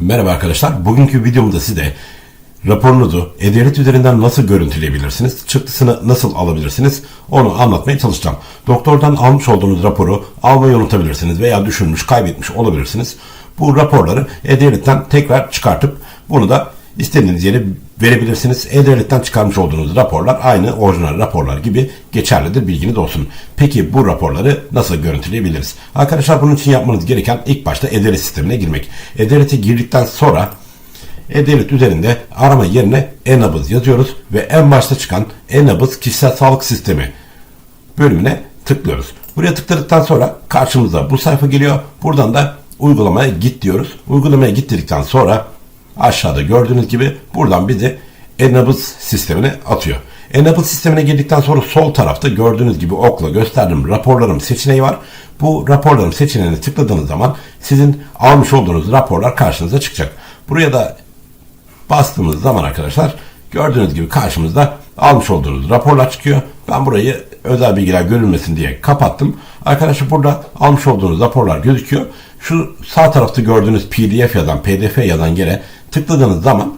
Merhaba arkadaşlar. Bugünkü videomda size raporunuzu e-devlet üzerinden nasıl görüntüleyebilirsiniz, çıktısını nasıl alabilirsiniz onu anlatmaya çalışacağım. Doktordan almış olduğunuz raporu almayı unutabilirsiniz veya düşünmüş, kaybetmiş olabilirsiniz. Bu raporları e-devletten tekrar çıkartıp bunu da istediğiniz yere verebilirsiniz. E-Devlet'ten çıkarmış olduğunuz raporlar aynı orijinal raporlar gibi geçerlidir bilginiz olsun. Peki bu raporları nasıl görüntüleyebiliriz? Arkadaşlar bunun için yapmanız gereken ilk başta E-Devlet sistemine girmek. E-Devlet'e girdikten sonra E-Devlet üzerinde arama yerine e-nabız yazıyoruz ve en başta çıkan e-nabız kişisel sağlık sistemi bölümüne tıklıyoruz. Buraya tıkladıktan sonra karşımıza bu sayfa geliyor. Buradan da uygulamaya git diyoruz. Uygulamaya git dedikten sonra aşağıda gördüğünüz gibi buradan bizi e-nabız sistemine atıyor. E-nabız sistemine girdikten sonra sol tarafta gördüğünüz gibi okla gösterdiğim raporlarım seçeneği var. Bu raporlarım seçeneğine tıkladığınız zaman sizin almış olduğunuz raporlar karşınıza çıkacak. Buraya da bastığımız zaman arkadaşlar gördüğünüz gibi karşımızda almış olduğunuz raporlar çıkıyor. Ben burayı özel bilgiler görülmesin diye kapattım. Arkadaşlar burada almış olduğunuz raporlar gözüküyor. Şu sağ tarafta gördüğünüz pdf yazan pdf yazan yere tıkladığınız zaman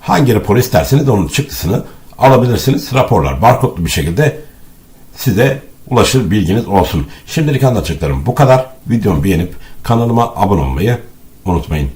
hangi raporu isterseniz onun çıktısını alabilirsiniz. Raporlar barkodlu bir şekilde size ulaşır bilginiz olsun. Şimdilik anlatacaklarım bu kadar. Videomu beğenip kanalıma abone olmayı unutmayın.